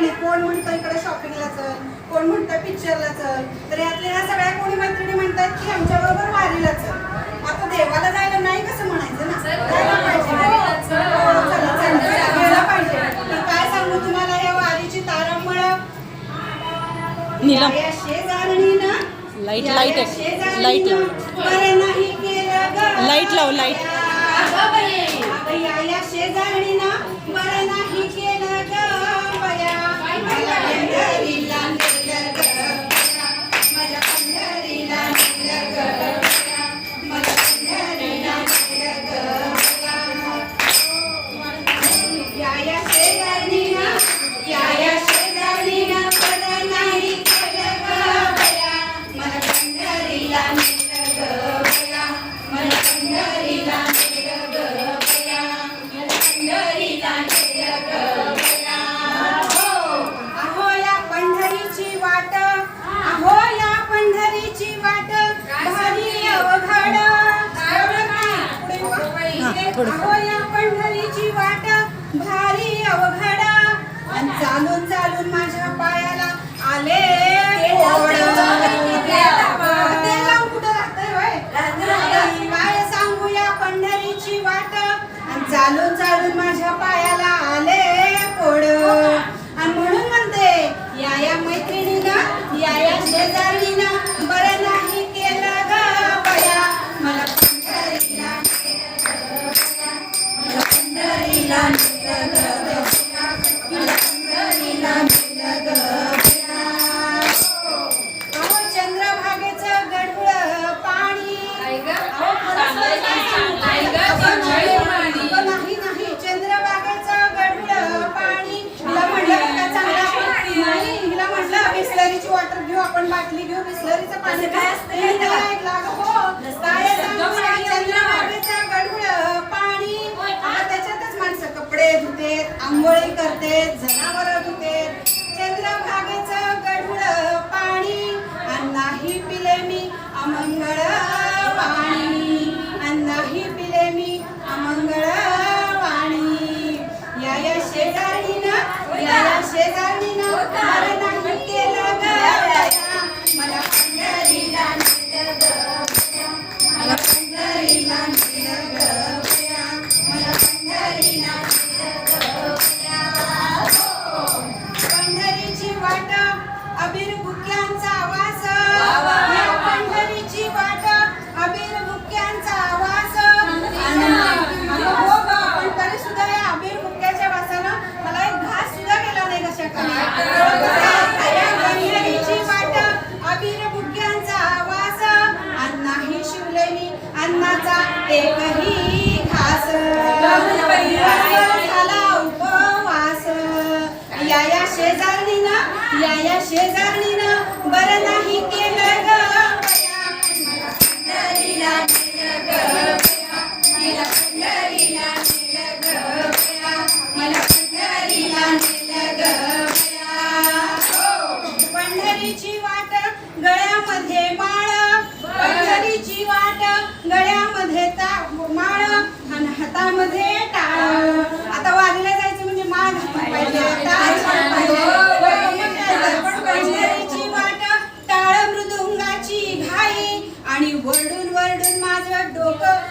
मैत्रिणी कोण म्हणतं इकडे शॉपिंगला चल कोण म्हणतं पिक्चरला चल तर यातल्या ह्या सगळ्या कोणी मैत्रिणी म्हणतात की आमच्या बरोबर वारीला चल. आता देवाला जायला नाही कसं म्हणायचं ना? जायला पाहिजे. काय सांगू तुम्हाला या वारीची तारांबळ? या शेजारणी ना? लाइट लाइट लाइट लाइट लाव. लाइट शेजारणी ना? बरं नाही केलं ग. पंढरीची वाट भारी अवघडा. आणि चालून चालून माझ्या पायाला आले सांगूया पंढरीची वाट. आणि चालून चालून माझ्या पायाला आंघोळी करते जनावर धुते. चंद्रभागेच गढूळ पाणी आणि नाही पिले मी अमंगळ पाणी. आणि नाही पिले मी अमंगळ वाणी या या शेजारीनं या या शेजारीनं केलं मला पंढरीला मला पंढरीला সে জানি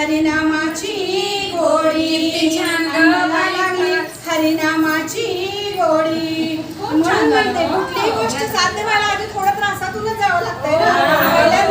हरिनामाची गोडी. छान लागली हरिनामाची गोडी. म्हणून म्हणते कुठलीही गोष्ट साध्य व्हायला आधी थोडं त्रासातूनच जावं लागतंय ना.